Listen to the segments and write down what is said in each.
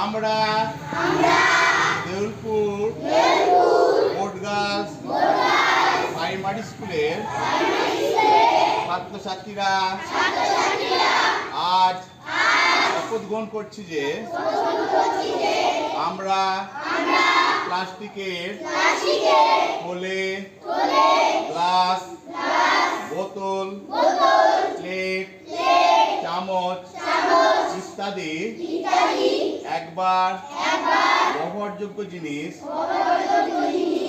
আমরা দেউলপুর বোটগাছ প্রাইমারি স্কুলের ছাত্রছাত্রীরা আজ শপথ গ্রহণ করছি যে আমরা প্লাস্টিকের থলে গ্লাস বোতল প্লেট চামচ ইত্যাদি। একবার। ব্যবহারযোগ্য জিনিস।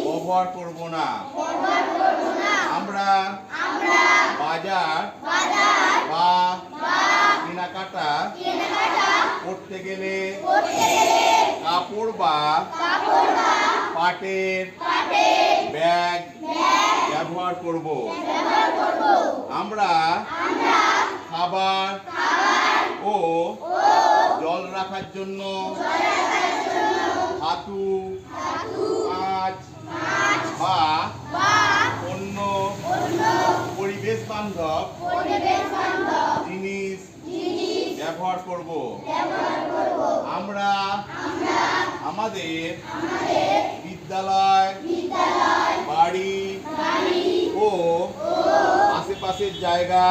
ব্যবহার করব না। আমরা বাজার বা কেনাকাটা করতে গেলে কাপড় বা পাটের ব্যাগ ব্যবহার করব। আমরা খাবার রাখার জন্য। হাতু কাঁচ বা অন্য পরিবেশ বান্ধব জিনিস ব্যবহার করব। আমরা আমাদের বিদ্যালয়, বাড়ি ও আশেপাশের জায়গা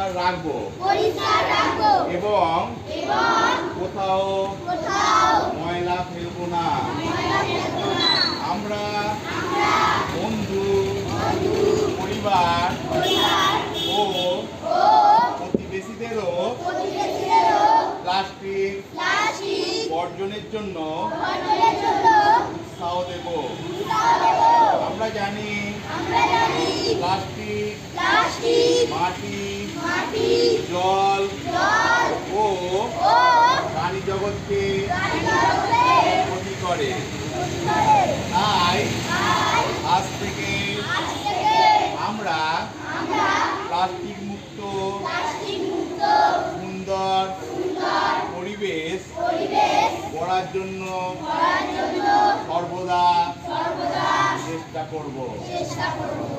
পরিষ্কার রাখব। পরিষ্কার রাখব। এবং এবং কোথাও কোথাও ময়লা ফেলব না। ময়লা ফেলব না। আমরা বন্ধু পরিবার পরিবার ও ও প্রতিবেশীদেরও প্লাস্টিক প্লাস্টিক বর্জনের জন্য বর্জনের জন্য উৎসাহ দেব। উৎসাহ দেব। আমরা জানি মাটি মাটি জল জল ও ও প্রাণী জগৎকে ক্ষতি করে। তাই আজ থেকে আমরা আমরা প্লাস্টিক মুক্ত সুন্দর সুন্দর পরিবেশ পরিবেশ গড়ার জন্য করার জন্য সর্বদা সর্বদা চেষ্টা করব। চেষ্টা করব।